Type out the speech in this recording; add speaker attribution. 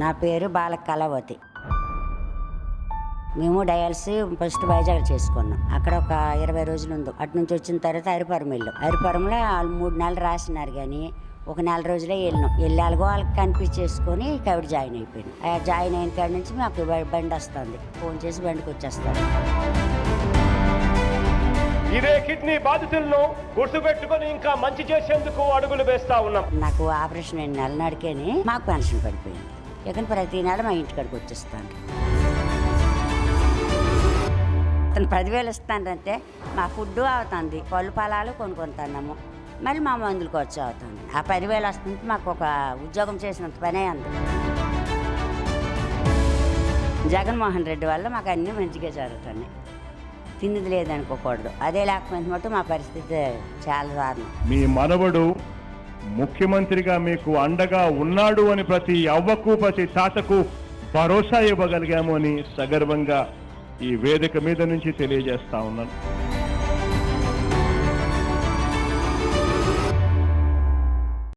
Speaker 1: నా పేరు బాల కళావతి మేము డయాలసిస్ ఫస్ట్ వైజాగ్ చేసుకున్నాం. అక్కడ ఒక ఇరవై రోజులు ఉంది అటు నుంచి వచ్చిన తర్వాత హరిపురం వెళ్ళాం. హరిపురంలో వాళ్ళు మూడు నెలలు రాసినారు కానీ ఒక నెల రోజులే వెళ్ళినాం. వెళ్ళి అలాగో వాళ్ళకి కనిపించేసుకొని కవిడ జాయిన్ అయిపోయాను ఆ జాయిన్ అయిన కాడి నుంచి మాకు బండి వస్తుంది. ఫోన్ చేసి బండికి వచ్చేస్తాను
Speaker 2: ఇదే కిడ్నీ బాధితులను గుర్తుపెట్టుకొని ఇంకా మంచి చేసేందుకు అడుగులు వేస్తా ఉన్నాం.
Speaker 1: నాకు ఆపరేషన్ అయిన నెల నడికేని మాకు పెన్షన్ పడిపోయింది. ఇక ప్రతి నెల మా ఇంటికాడికి వచ్చేస్తాను. అతను పదివేలు ఇస్తానంటే మా ఫుడ్ అవుతుంది పళ్ళు పొలాలు కొనుక్కుంటున్నాము మళ్ళీ మా మందులు ఖర్చు అవుతుంది. ఆ పదివేలు వస్తుంది మాకు ఒక ఉద్యోగం చేసినంత పనే అంది. జగన్మోహన్ రెడ్డి వల్ల మాకు అన్నీ మంచిగా జరుగుతున్నాయి. తిన్నది లేదనుకోకూడదు. అదే లేకపోతే మటు మా పరిస్థితి చాలా దారుణం.
Speaker 3: మీ మనవడు ముఖ్యమంత్రిగా మీకు అండగా ఉన్నాడు అని ప్రతి అవ్వకు ప్రతి తాతకు భరోసా ఇవ్వగలిగాము అని సగర్వంగా ఈ వేదిక మీద నుంచి తెలియజేస్తా ఉన్నాను.